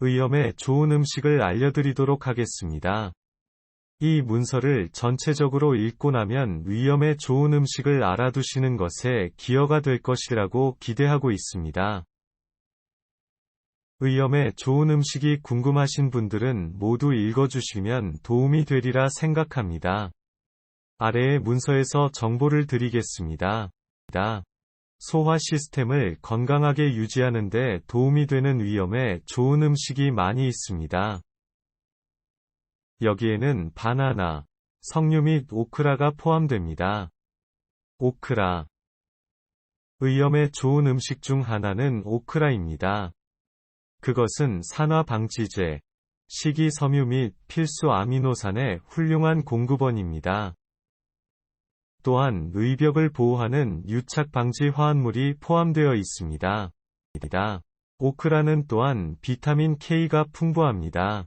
의염에 좋은 음식을 알려드리도록 하겠습니다. 이 문서를 전체적으로 읽고 나면 위염에 좋은 음식을 알아두시는 것에 기여가 될 것이라고 기대하고 있습니다. 의염에 좋은 음식이 궁금하신 분들은 모두 읽어주시면 도움이 되리라 생각합니다. 아래의 문서에서 정보를 드리겠습니다. 소화 시스템을 건강하게 유지하는 데 도움이 되는 위염에 좋은 음식이 많이 있습니다. 여기에는 바나나, 석류 및 오크라가 포함됩니다. 오크라 의염에 좋은 음식 중 하나는 오크라입니다. 그것은 산화 방지제, 식이섬유 및 필수 아미노산의 훌륭한 공급원입니다. 또한 의벽을 보호하는 유착 방지 화합물이 포함되어 있습니다. 오크라는 또한 비타민 K가 풍부합니다.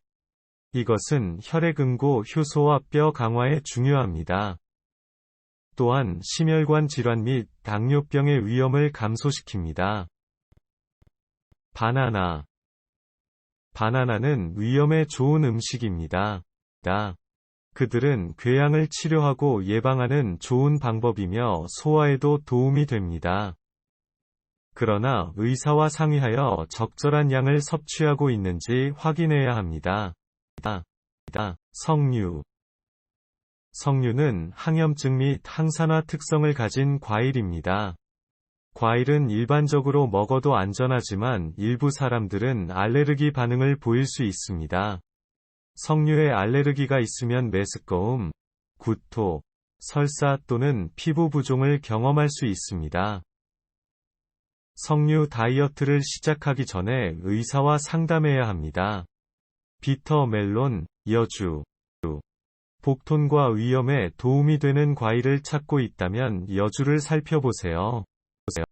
이것은 혈액 응고 효소와 뼈 강화에 중요합니다. 또한 심혈관 질환 및 당뇨병의 위험을 감소시킵니다. 바나나 바나나는 위염에 좋은 음식입니다. 그들은 궤양을 치료하고 예방하는 좋은 방법이며 소화에도 도움이 됩니다. 그러나 의사와 상의하여 적절한 양을 섭취하고 있는지 확인해야 합니다. 석류 석류는 항염증 및 항산화 특성을 가진 과일입니다. 과일은 일반적으로 먹어도 안전하지만 일부 사람들은 알레르기 반응을 보일 수 있습니다. 석류에 알레르기가 있으면 메스꺼움, 구토, 설사 또는 피부 부종을 경험할 수 있습니다. 석류 다이어트를 시작하기 전에 의사와 상담해야 합니다. 비터 멜론, 여주, 복톤과 위염에 도움이 되는 과일을 찾고 있다면 여주를 살펴보세요.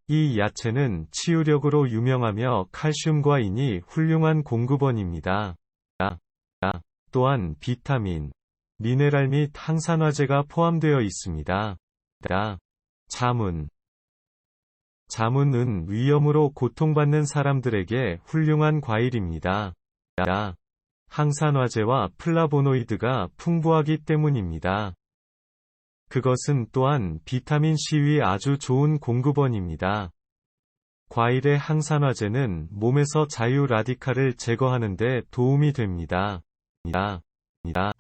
이 야채는 치유력으로 유명하며 칼슘과 인이 훌륭한 공급원입니다. 또한 비타민, 미네랄 및 항산화제가 포함되어 있습니다. 자문 자문은 위염으로 고통받는 사람들에게 훌륭한 과일입니다. 항산화제와 플라보노이드가 풍부하기 때문입니다. 그것은 또한 비타민C의 아주 좋은 공급원입니다. 과일의 항산화제는 몸에서 자유 라디칼을 제거하는 데 도움이 됩니다. 니다. 니다.